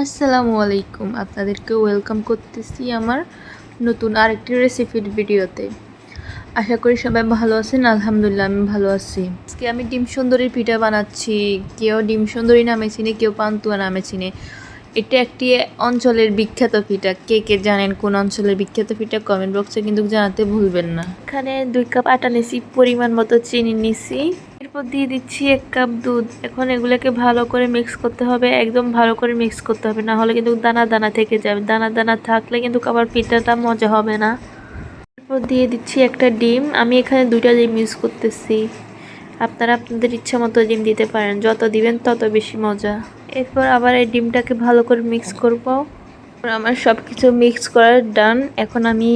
আসসালামু আলাইকুম। আপনাদেরকে ওয়েলকাম করতেছি আমার নতুন আরেকটি রেসিপির ভিডিওতে। আশা করি সবাই ভালো আছেন, আলহামদুলিল্লাহ আমি ভালো আছি। আজকে আমি ডিম সুন্দরীর পিঠা বানাচ্ছি, কেউ ডিম সুন্দরী নামে চিনে, কেউ পান্তুয়া নামে চিনে। এটা একটি অঞ্চলের বিখ্যাত পিঠা। কে কে জানেন কোন অঞ্চলের বিখ্যাত পিঠা? কমেন্ট বক্সে কিন্তু জানাতে ভুলবেন না। এখানে দুই কাপ আটা নিছি পরিমাণ মতো চিনি নিছি এরপর দিয়ে দিচ্ছি এক কাপ দুধ। এখন এগুলোকে ভালো করে মিক্স করতে হবে, একদম ভালো করে মিক্স করতে হবে। না হলে কিন্তু দানা দানা থেকে যাবে। দানা দানা থাকলে কিন্তু আবার পিঠাটা মজা হবে না। এরপর দিয়ে দিচ্ছি একটা ডিম। আমি এখানে দুইটা ডিম ইউজ করতেছি। আপনারা আপনাদের ইচ্ছা মতো ডিম দিতে পারেন। যত দিবেন তত বেশি মজা। এরপর আবার এই ডিমটাকে ভালো করে মিক্স করব। আমার সব কিছু মিক্স করার ডান এখন আমি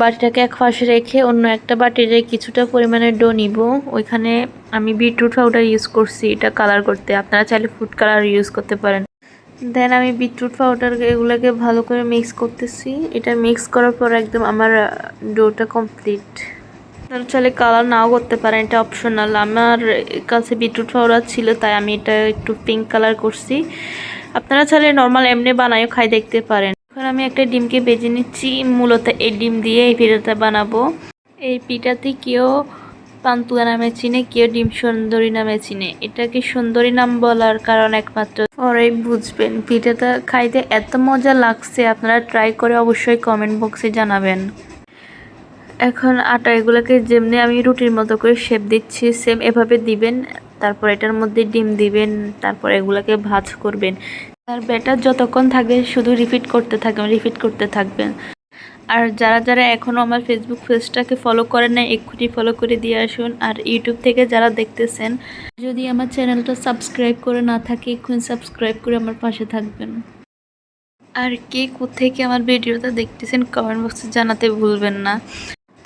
বাটিটাকে এক পাশে রেখে অন্য একটা বাটিতে কিছুটা পরিমাণে ডো নিব। ওইখানে আমি বিটরুট পাউডার ইউজ করছি, এটা কালার করতে। আপনারা চাইলে ফুড কালার ইউজ করতে পারেন। দেন আমি বিটরুট পাউডার এগুলোকে ভালো করে মিক্স করতেছি। এটা মিক্স করার পর একদম আমার ডোটা কমপ্লিট আপনারা চাইলে কালার নাও করতে পারেন, এটা অপশনাল আমার কাছে বিটরুট পাউডার ছিল, তাই আমি এটা একটু পিঙ্ক কালার করছি। আপনারা চাইলে নর্মাল এমনি বানায়ও খাই দেখতে পারেন। এখন আমি একটা ডিমকে বেজে নিচ্ছি, মূলত এই ডিম দিয়ে এই পিঠাটা বানাবো। এই পিঠাতে কেউ পান্তুয়া নামে চিনে, কেউ ডিম সুন্দরী নামে চিনে। এটাকে সুন্দরী নাম বলার কারণ একমাত্র। পরেই বুঝবেন, পিঠাটা খাইতে এত মজা লাগছে, আপনারা ট্রাই করে অবশ্যই কমেন্ট বক্সে জানাবেন। এখন আটা এগুলোকে যেমনি আমি রুটির মতো করে শেপ দিচ্ছি সেম এভাবে দিবেন। তারপর এটার মধ্যে ডিম দিবেন, তারপর এগুলোকে ভাজ করবেন। আর ব্যাটার যতক্ষণ থাকবে শুধু রিপিট করতে থাকবেন রিপিট করতে থাকবেন। আর যারা যারা এখনও আমার ফেসবুক পেজটাকে ফলো করেন না এক্ষুনি ফলো করে দিয়ে আসুন। আর ইউটিউব থেকে যারা দেখতেছেন, যদি আমার চ্যানেলটা সাবস্ক্রাইব করে না থাকে, এক্ষুনি সাবস্ক্রাইব করে আমার পাশে থাকবেন। আর কে কোথেকে আমার ভিডিওটা দেখতেছেন কমেন্ট বক্সে জানাতে ভুলবেন না।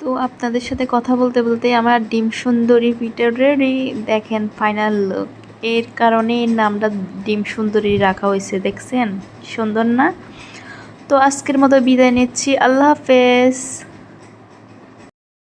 তো আপনাদের সাথে কথা বলতে বলতে আমার ডিম সুন্দরী পিটারেরই দেখেন ফাইনাল লুক এর কারণে এর নামটা ডিম সুন্দরী রাখা হয়েছে, দেখছেন? সুন্দর না? তো আজকের মতো বিদায় নিচ্ছি। আল্লাহ হাফেজ।